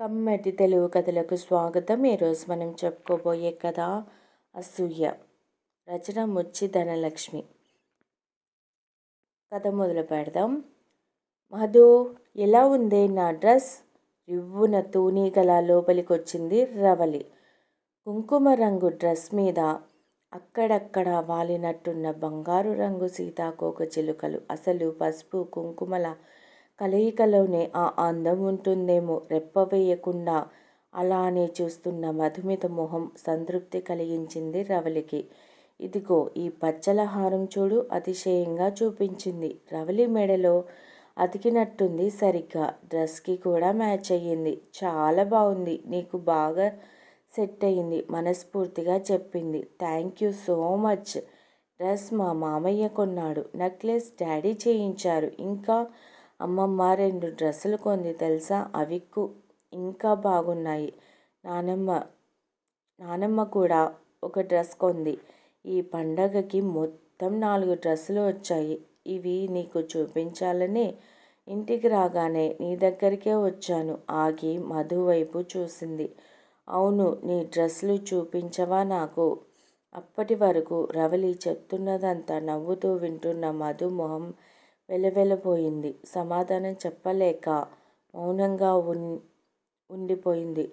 కమ్మటి తెలుగు కథలకు స్వాగతం. ఈరోజు మనం చెప్పుకోబోయే కథ అసూయ. రచన ముచ్చి ధనలక్ష్మి. కథ మొదలు పెడదాం. మధు ఎలా ఉంది నా డ్రెస్? రివ్వున తూనీగల లోపలికొచ్చింది రవలి. కుంకుమ రంగు డ్రెస్ మీద అక్కడక్కడ వాలినట్టున్న బంగారు రంగు సీతాకోక చిలుకలు. అసలు పసుపు కుంకుమల కలయికలోనే ఆ అందం ఉంటుందేమో రెప్పవేయకుండా అలానే చూస్తున్న మధుమిత మొహం సంతృప్తి కలిగించింది రవలికి ఇదిగో ఈ పచ్చల హారం చూడు అతిశయంగా చూపించింది. రవలి మెడలో అతికినట్టుంది సరిగ్గా. డ్రెస్కి కూడా మ్యాచ్ అయ్యింది. చాలా బాగుంది నీకు బాగా సెట్ అయింది మనస్ఫూర్తిగా చెప్పింది. Thank you so much. Dress మా మామయ్య కొన్నాడు. నెక్లెస్ డాడీ చేయించారు. ఇంకా అమ్మమ్మ రెండు డ్రెస్సులు కొంది తెలుసా? అవిక్కు ఇంకా బాగున్నాయి. నానమ్మ నానమ్మ కూడా ఒక డ్రెస్ కొంది. ఈ పండగకి మొత్తం నాలుగు డ్రెస్సులు వచ్చాయి. ఇవి నీకు చూపించాలని ఇంటికి రాగానే నీ దగ్గరికే వచ్చాను. ఆగి మధు వైపు చూసింది. అవును నీ డ్రెస్సులు చూపించవా నాకు? అప్పటి వరకు రవలి చెప్తున్నదంతా నవ్వుతూ వింటున్న మధు మొహం వెలవెలపోయింది సమాధానం చెప్పలేక మౌనంగా ఉన్ ఉండిపోయింది.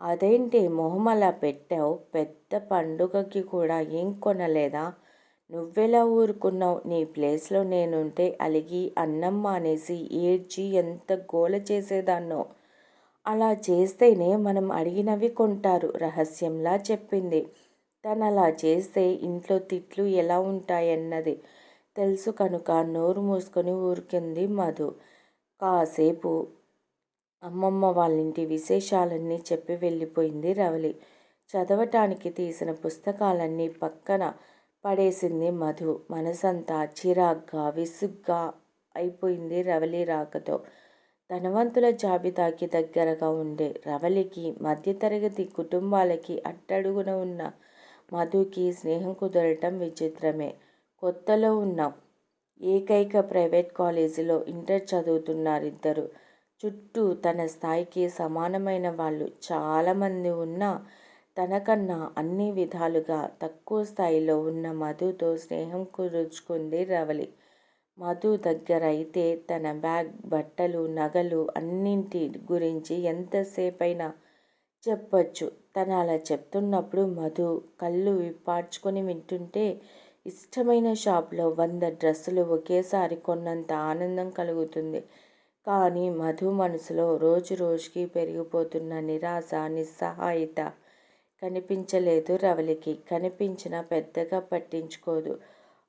అదేంటి మొహం అలా పెట్టావు? పెద్ద పండుగకి కూడా ఏం కొనలేదా? నువ్వెలా ఊరుకున్నావు? నీ ప్లేస్లో నేనుంటే అలిగి అన్నం మానేసి ఏడ్చి ఎంత గోల చేసేదాన్నో? అలా చేస్తేనే మనం అడిగినవి కొంటారు రహస్యంలా చెప్పింది. తను అలా చేస్తే ఇంట్లో తిట్లు ఎలా ఉంటాయన్నది తెలుసు కనుక నోరు మూసుకొని ఊరికింది మధు. కాసేపు అమ్మమ్మ వాళ్ళింటి విశేషాలన్నీ చెప్పి వెళ్ళిపోయింది రవలి. చదవటానికి తీసిన పుస్తకాలన్నీ పక్కన పడేసింది మధు. మనసంతా చిరాగ్గా విసుగ్గా అయిపోయింది రవలి రాకతో. ధనవంతుల జాబితాకి దగ్గరగా ఉండే రవలికి మధ్యతరగతి కుటుంబాలకి అట్టడుగున ఉన్న మధుకి స్నేహం కుదరటం విచిత్రమే. కొత్తలో ఉన్నాం. ఏకైక ప్రైవేట్ కాలేజీలో ఇంటర్ చదువుతున్నారు ఇద్దరు చుట్టూ తన స్థాయికి సమానమైన వాళ్ళు చాలామంది ఉన్నా తనకన్నా అన్ని విధాలుగా తక్కువ స్థాయిలో ఉన్న మధుతో స్నేహం కుదుర్చుకుంది రవలి. మధు దగ్గర అయితే తన బ్యాగ్ బట్టలు నగలు అన్నింటి గురించి ఎంతసేపైనా చెప్పచ్చు. తను అలా చెప్తున్నప్పుడు మధు కళ్ళు విప్పార్చుకొని వింటుంటే ఇష్టమైన షాప్లో వంద డ్రెస్సులు ఒకేసారి కొన్నంత ఆనందం కలుగుతుంది. కానీ మధు మనసులో రోజు రోజుకి పెరిగిపోతున్న నిరాశ నిస్సహాయత కనిపించలేదు రవలికి కనిపించిన పెద్దగా పట్టించుకోదు.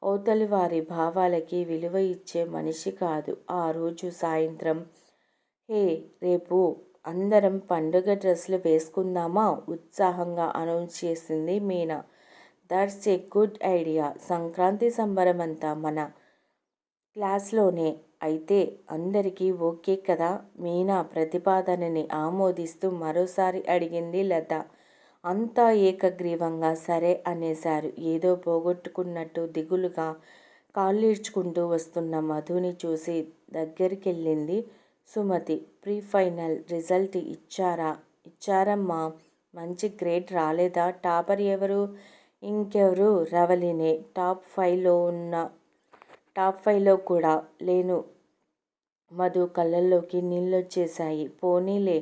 అవతలి వారి భావాలకి విలువ ఇచ్చే మనిషి కాదు. ఆ రోజు సాయంత్రం హే రేపు అందరం పండుగ డ్రెస్సులు వేసుకుందామా? ఉత్సాహంగా అనౌన్స్ చేసింది Meena. That's a good idea. Sankranti సంబరం అంతా మన క్లాస్లోనే. అయితే అందరికీ ఓకే కదా? మీనా ప్రతిపాదనని ఆమోదిస్తూ మరోసారి అడిగింది లత. అంతా ఏకగ్రీవంగా సరే అనేశారు. ఏదో పోగొట్టుకున్నట్టు దిగులుగా కాళ్ళీడ్చుకుంటూ వస్తున్న మధుని చూసి దగ్గరికెళ్ళింది సుమతి. ప్రీ ఫైనల్ రిజల్ట్ ఇచ్చారా? ఇచ్చారమ్మా. మంచి గ్రేడ్ రాలేదా? టాపర్ ఎవరు? ఇంకెవరు రవలినే. టాప్ ఫైవ్లో ఉన్న టాప్ ఫైవ్లో కూడా లేను. మధు కళ్ళల్లోకి నీళ్ళొచ్చేశాయి. పోనీలే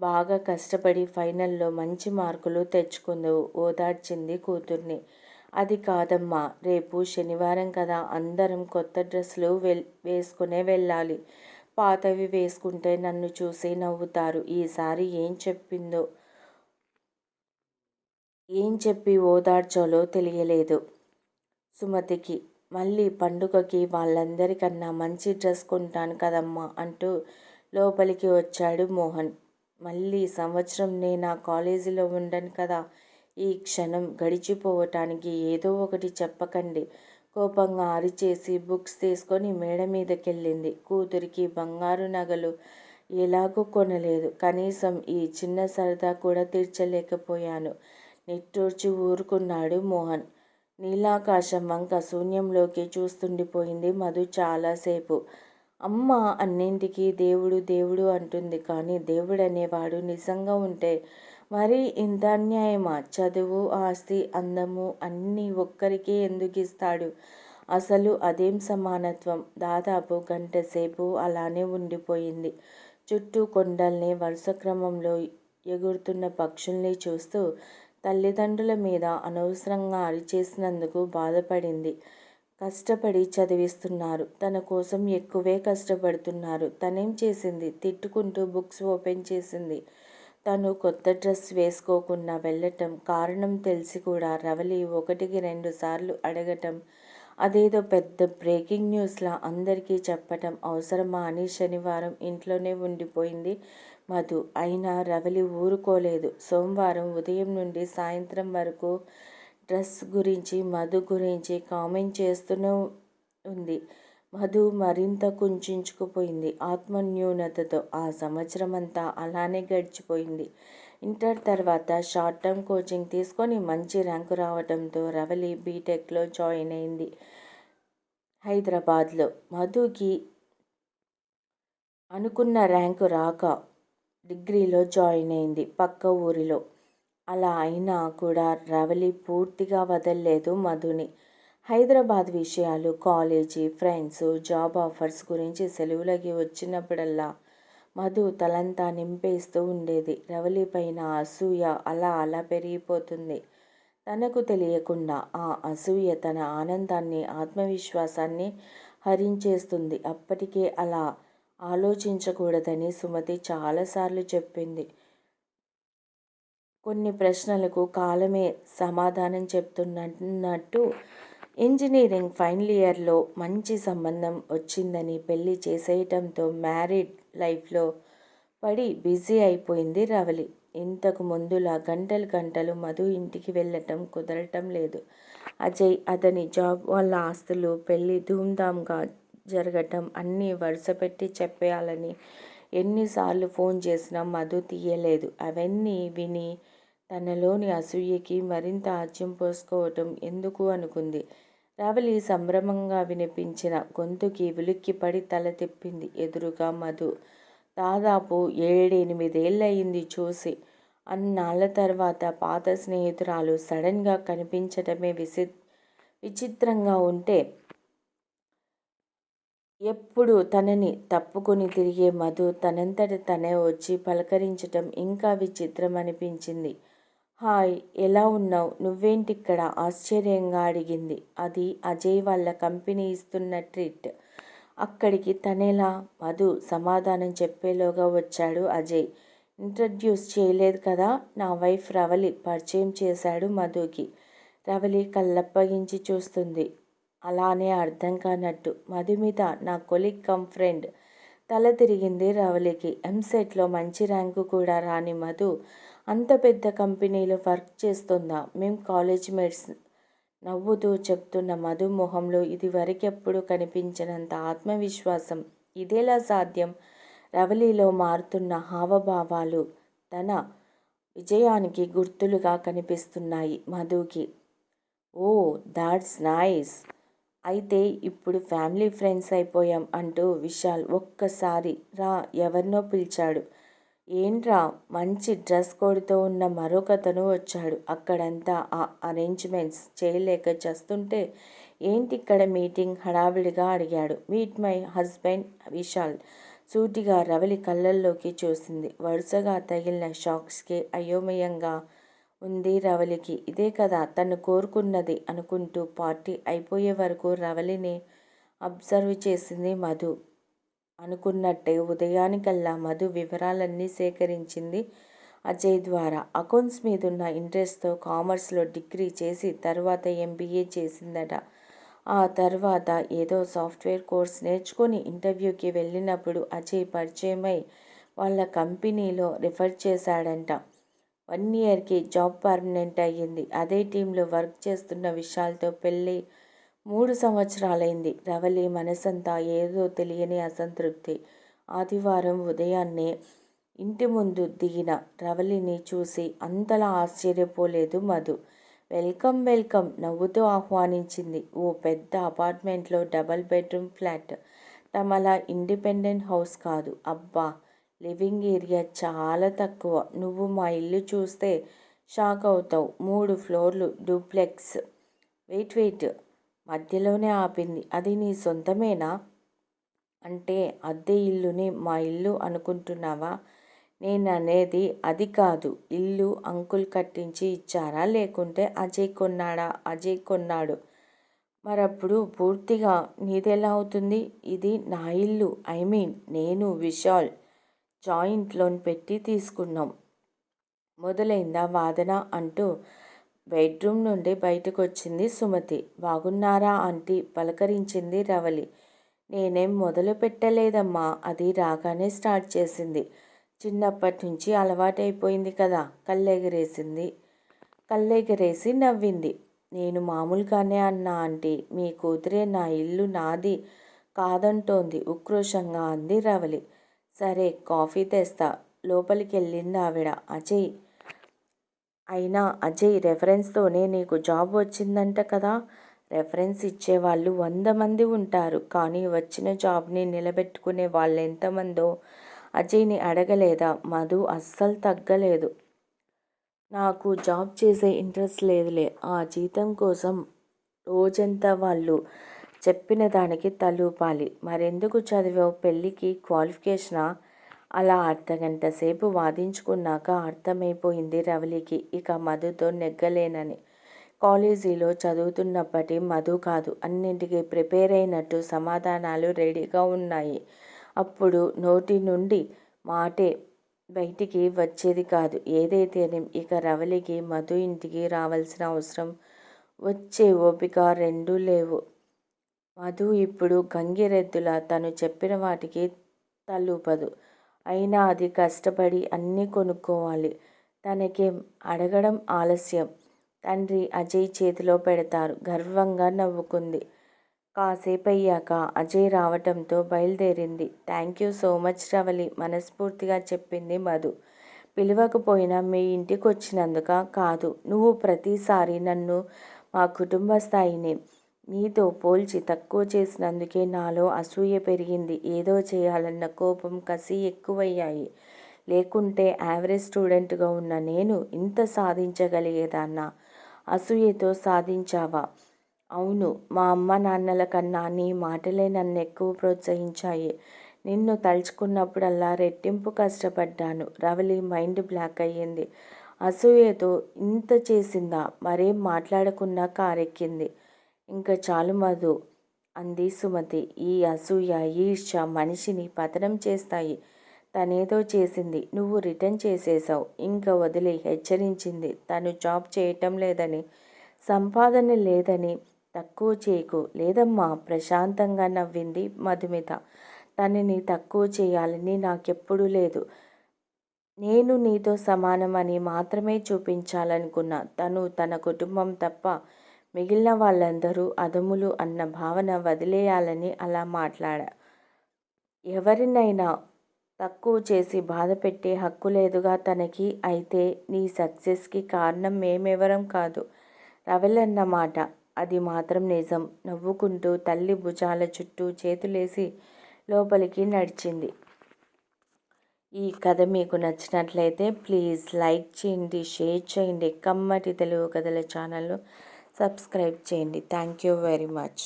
బాగా కష్టపడి ఫైనల్లో మంచి మార్కులు తెచ్చుకుందువు ఓదార్చింది కూతుర్ని. అది కాదమ్మా రేపు శనివారం కదా అందరం కొత్త డ్రెస్సులు వెల్ వేసుకునే వెళ్ళాలి. పాతవి వేసుకుంటే నన్ను చూసి నవ్వుతారు. ఈసారి ఏం చెప్పిందో ఏం చెప్పి ఓదార్చాలో తెలియలేదు. సుమతికి మళ్ళీ పండుగకి వాళ్ళందరికన్నా మంచి డ్రెస్ కొంటాను కదమ్మా అంటూ లోపలికి వచ్చాడు మోహన్. మళ్ళీ సంవత్సరం నేను ఆ కాలేజీలో ఉండను కదా ఈ క్షణం గడిచిపోవటానికి ఏదో ఒకటి చెప్పకండి. కోపంగా అరిచేసి బుక్స్ తీసుకొని మేడ మీదకెళ్ళింది. కూతురికి బంగారు నగలు ఎలాగో కొనలేదు. కనీసం ఈ చిన్న సరదా కూడా తీర్చలేకపోయాను. నిట్టూర్చి ఊరుకున్నాడు మోహన్. నీలాకాశం వంక శూన్యంలోకి చూస్తుండిపోయింది మధు చాలాసేపు. అమ్మ అన్నింటికీ దేవుడు దేవుడు అంటుంది. కానీ దేవుడు అనేవాడు నిజంగా ఉంటే మరి ఇంత అన్యాయమా? చదువు ఆస్తి అందము అన్నీ ఒక్కరికే ఎందుకు ఇస్తాడు అసలు అదేం సమానత్వం? దాదాపు గంట సేపు అలానే ఉండిపోయింది. చుట్టూ కొండల్ని వరుస క్రమంలో ఎగురుతున్న పక్షుల్ని చూస్తూ తల్లిదండ్రుల మీద అనవసరంగా అరిచేసినందుకు బాధపడింది. కష్టపడి చదివిస్తున్నారు. తన కోసం ఎక్కువే కష్టపడుతున్నారు. తనేం చేసింది? తిట్టుకుంటూ బుక్స్ ఓపెన్ చేసింది. తను కొత్త డ్రెస్ వేసుకోకుండా వెళ్ళటం కారణం తెలిసి కూడా రవలి ఒకటికి రెండు సార్లు అడగటం అదేదో పెద్ద బ్రేకింగ్ న్యూస్లా అందరికీ చెప్పటం అవసరమా అని శనివారం ఇంట్లోనే ఉండిపోయింది మధు. అయినా రవలి ఊరుకోలేదు. సోమవారం ఉదయం నుండి సాయంత్రం వరకు డ్రెస్ గురించి మధు గురించి కామెంట్ చేస్తూనే ఉంది. మధు మరింత కుంచుకుపోయింది ఆత్మన్యూనతతో. ఆ సంవత్సరం అంతా అలానే గడిచిపోయింది. ఇంటర్ తర్వాత షార్ట్ టర్మ్ కోచింగ్ తీసుకొని మంచి ర్యాంకు రావడంతో రవలి బీటెక్లో జాయిన్ అయింది. హైదరాబాద్లో మధుకి అనుకున్న ర్యాంకు రాక డిగ్రీలో జాయిన్ అయింది పక్క ఊరిలో. అలా అయినా కూడా రవలి పూర్తిగా వదల్లేదు మధుని. హైదరాబాద్ విషయాలు కాలేజీ ఫ్రెండ్స్ జాబ్ ఆఫర్స్ గురించి సెలవులకి వచ్చినప్పుడల్లా మధు తలంతా నింపేస్తూ ఉండేది. రవలి పైన అసూయ అలా అలా పెరిగిపోతుంది. తనకు తెలియకుండా ఆ అసూయ తన ఆనందాన్ని ఆత్మవిశ్వాసాన్ని హరించేస్తుంది. అప్పటికే అలా ఆలోచించకూడదని సుమతి చాలాసార్లు చెప్పింది. కొన్ని ప్రశ్నలకు కాలమే సమాధానం చెప్తున్నట్టు ఇంజనీరింగ్ ఫైనల్ ఇయర్లో మంచి సంబంధం వచ్చిందని పెళ్ళి చేసేయటంతో మ్యారీడ్ లైఫ్లో పడి బిజీ అయిపోయింది రవలి. ఇంతకు ముందులా గంటలు గంటలు మధు ఇంటికి వెళ్ళటం కుదరటం లేదు. అజయ్ అతని జాబ్ వల్ల ఆస్తులు పెళ్ళి ధూమ్ధామ్గా జరగటం అన్నీ వరుసపెట్టి చెప్పేయాలని ఎన్నిసార్లు ఫోన్ చేసినా మధు తీయలేదు. అవన్నీ విని తనలోని అసూయకి మరింత ఆజ్యం పోసుకోవటం ఎందుకు అనుకుంది? రవలి సంభ్రమంగా వినిపించిన గొంతుకి ఉలిక్కిపడి తల తిప్పింది ఎదురుగా మధు. దాదాపు ఏడెనిమిదేళ్ళయింది చూసి. అన్నాళ్ళ తర్వాత పాత స్నేహితురాలు సడన్గా కనిపించటమే విసి విచిత్రంగా ఉంటే ఎప్పుడు తనని తప్పుకొని తిరిగే మధు తనంతట తనే వచ్చి పలకరించటం ఇంకా విచిత్రం అనిపించింది హాయ్ ఎలా ఉన్నావు? నువ్వేంటిక్కడ? ఆశ్చర్యంగా అడిగింది. అది అజయ్ వాళ్ళ కంపెనీ ఇస్తున్న ట్రీట్. అక్కడికి తనేలా మధు సమాధానం చెప్పేలోగా వచ్చాడు అజయ్. ఇంట్రడ్యూస్ చేయలేదు కదా? నా వైఫ్ రవలి పరిచయం చేశాడు మధుకి. రవలి కళ్ళప్పగించి చూస్తుంది. అలానే అర్థం కానట్టు. మధు మీద నా కొలిక్ కమ్ ఫ్రెండ్ తల తిరిగింది రవలికి. ఎంసెట్లో మంచి ర్యాంకు కూడా రాని మధు అంత పెద్ద కంపెనీలో వర్క్ చేస్తుందా? మేం కాలేజ్ మేట్స్ నవ్వుతూ చెప్తున్న మధు మొహంలో ఇది వరకెప్పుడు కనిపించినంత ఆత్మవిశ్వాసం. ఇదేలా సాధ్యం? రవలిలో మారుతున్న హావభావాలు తన విజయానికి గుర్తులుగా కనిపిస్తున్నాయి మధుకి. Oh that's nice! అయితే ఇప్పుడు ఫ్యామిలీ ఫ్రెండ్స్ అయిపోయాం అంటూ విశాల్ ఒక్కసారి రా ఎవరినో పిలిచాడు. ఏంట్రా మంచి డ్రెస్ కోడ్తో ఉన్న మరొకతను వచ్చాడు. అక్కడంతా ఆ అరేంజ్మెంట్స్ చేయలేక చేస్తుంటే ఏంటి ఇక్కడ మీటింగ్ హడావిడిగా అడిగాడు. Meet my husband Vishal. సూటిగా రవలి కళ్ళల్లోకి చూసింది. వరుసగా తగిలిన షాక్స్కి అయోమయంగా ఉంది రవలికి. ఇదే కదా తను కోరుకున్నది అనుకుంటూ పార్టీ అయిపోయే వరకు రవలిని అబ్జర్వ్ చేసింది మధు. అనుకున్నట్టే ఉదయానికల్లా మధు వివరాలన్నీ సేకరించింది అజయ్ ద్వారా. అకౌంట్స్ మీదున్న ఇంట్రెస్ట్తో కామర్స్లో డిగ్రీ చేసి తర్వాత ఎంబీఏ చేసిందట. ఆ తర్వాత ఏదో సాఫ్ట్వేర్ కోర్స్ నేర్చుకొని ఇంటర్వ్యూకి వెళ్ళినప్పుడు అజయ్ పరిచయమై వాళ్ళ కంపెనీలో రిఫర్ చేశాడంట. వన్ ఇయర్కి జాబ్ పర్మనెంట్ అయ్యింది. అదే టీంలో వర్క్ చేస్తున్న విషయాలతో పెళ్ళి మూడు సంవత్సరాలైంది. రవలి మనసంతా ఏదో తెలియని అసంతృప్తి. ఆదివారం ఉదయాన్నే ఇంటి ముందు దిగిన రవలిని చూసి అంతలా ఆశ్చర్యపోలేదు మధు. వెల్కమ్ వెల్కమ్ నవ్వుతూ ఆహ్వానించింది. ఓ పెద్ద అపార్ట్మెంట్లో డబల్ బెడ్రూమ్ ఫ్లాట్. తమలా ఇండిపెండెంట్ హౌస్ కాదు. అబ్బా! లివింగ్ ఏరియా చాలా తక్కువ. నువ్వు మా ఇల్లు చూస్తే షాక్ అవుతావు. మూడు ఫ్లోర్లు డూప్లెక్స్. Wait wait. మధ్యలోనే ఆపింది. అది నీ సొంతమేనా? అంటే అద్దె ఇల్లుని మా ఇల్లు అనుకుంటున్నావా? నేను అనేది అది కాదు. ఇల్లు అంకుల్ కట్టించి ఇచ్చారా? లేకుంటే అజయ్ కొన్నాడా? అజయ్ కొన్నాడు. మరప్పుడు పూర్తిగా నీదెలా అవుతుంది? ఇది నా ఇల్లు. ఐ మీన్ నేను విశాల్. జాయింట్ లోన్ పెట్టి తీసుకున్నాం. మొదలైందా వాదన అంటూ బెడ్రూమ్ నుండి బయటకు వచ్చింది సుమతి. బాగున్నారా ఆంటీ పలకరించింది రవలి. నేనేం మొదలు పెట్టలేదమ్మా. అది రాగానే స్టార్ట్ చేసింది. చిన్నప్పటి నుంచి అలవాటైపోయింది కదా కళ్ళెగరేసింది. కళ్ళెగరేసి నవ్వింది. నేను మామూలుగానే అన్నా ఆంటీ. మీ కూతురే నా ఇల్లు నాది కాదంటోంది. ఉక్రోషంగా అంది రవలి. సరే కాఫీ తెస్తా. లోపలికి వెళ్ళింది ఆవిడ. అజయ్. అయినా అజయ్ రెఫరెన్స్తోనే నీకు జాబ్ వచ్చిందంట కదా? రెఫరెన్స్ ఇచ్చేవాళ్ళు వంద మంది ఉంటారు. కానీ వచ్చిన జాబ్ని నిలబెట్టుకునే వాళ్ళు ఎంతమందో అజయ్ని అడగలేదా? మధు అస్సలు తగ్గలేదు. నాకు జాబ్ చేసే ఇంట్రెస్ట్ లేదులే. ఆ జీతం కోసం రోజంతా వాళ్ళు చెప్పిన దానికి తలూపాలి. మరెందుకు చదివావు పెళ్ళికి క్వాలిఫికేషనా? అలా అర్ధగంట సేపు వాదించుకున్నాక అర్థమైపోయింది రవలికి ఇక మధుతో నెగ్గలేనని. కాలేజీలో చదువుతున్నప్పటి మధు కాదు. అన్నింటికీ ప్రిపేర్ అయినట్టు సమాధానాలు రెడీగా ఉన్నాయి. అప్పుడు నోటి నుండి మాటే బయటికి వచ్చేది కాదు. ఏదైతేనేం ఇక రవలికి మధు ఇంటికి రావాల్సిన అవసరం. వచ్చే ఓపిక రెండూ లేవు. మధు ఇప్పుడు గంగిరెద్దులా తను చెప్పిన వాటికి తలూపదు. అయినా అది కష్టపడి అన్నీ కొనుక్కోవాలి. తనకేం అడగడం ఆలస్యం. తండ్రి అజయ్ చేతిలో పెడతారు. గర్వంగా నవ్వుకుంది. కాసేపయ్యాక అజయ్ రావటంతో బయలుదేరింది. Thank you so much Ravali మనస్ఫూర్తిగా చెప్పింది మధు. పిలవకపోయినా మీ ఇంటికి వచ్చినందుక కాదు. నువ్వు ప్రతిసారి నన్ను మా కుటుంబ స్థాయిని నీతో పోల్చి తక్కువ చేసినందుకే నాలో అసూయ పెరిగింది. ఏదో చేయాలన్న కోపం కసి ఎక్కువయ్యాయి. లేకుంటే యావరేజ్ స్టూడెంట్గా ఉన్న నేను ఇంత సాధించగలిగేదాన్నా? అసూయతో సాధించావా? అవును మా అమ్మ నాన్నల కన్నా నీ మాటలే నన్ను ఎక్కువ ప్రోత్సహించాయి. నిన్ను తలుచుకున్నప్పుడల్లా రెట్టింపు కష్టపడ్డాను. రవలి మైండ్ బ్లాక్ అయ్యింది. అసూయతో ఇంత చేసిందా? మరేం మాట్లాడకుండా కారెక్కింది. ఇంకా చాలు మధు అంది సుమతి. ఈ అసూయ ఈర్ష మనిషిని పతనం చేస్తాయి. తనేదో చేసింది నువ్వు రిటర్న్ చేసేసావు ఇంకా వదిలి హెచ్చరించింది. తను జాబ్ చేయటం లేదని సంపాదన లేదని తక్కువ చేయకు. లేదమ్మా ప్రశాంతంగా నవ్వింది మధుమిత. తనని తక్కువ చేయాలని నాకెప్పుడూ లేదు. నేను నీతో సమానమని మాత్రమే చూపించాలనుకున్నా. తను తన కుటుంబం తప్ప మిగిలిన వాళ్ళందరూ అదములు అన్న భావన వదిలేయాలని అలా మాట్లాడా. ఎవరినైనా తక్కువ చేసి బాధ పెట్టే హక్కు లేదుగా తనకి అయితే నీ సక్సెస్కి కారణం మేమెవరం కాదు. రవెలన్న మాట. అది మాత్రం నిజం. నవ్వుకుంటూ తల్లి భుజాల చుట్టూ చేతులేసి లోపలికి నడిచింది. ఈ కథ మీకు నచ్చినట్లయితే ప్లీజ్ లైక్ చేయండి షేర్ చేయండి. కమ్మటి తెలుగు కథల ఛానల్ను సబ్స్క్రైబ్ చేయండి. Thank you very much.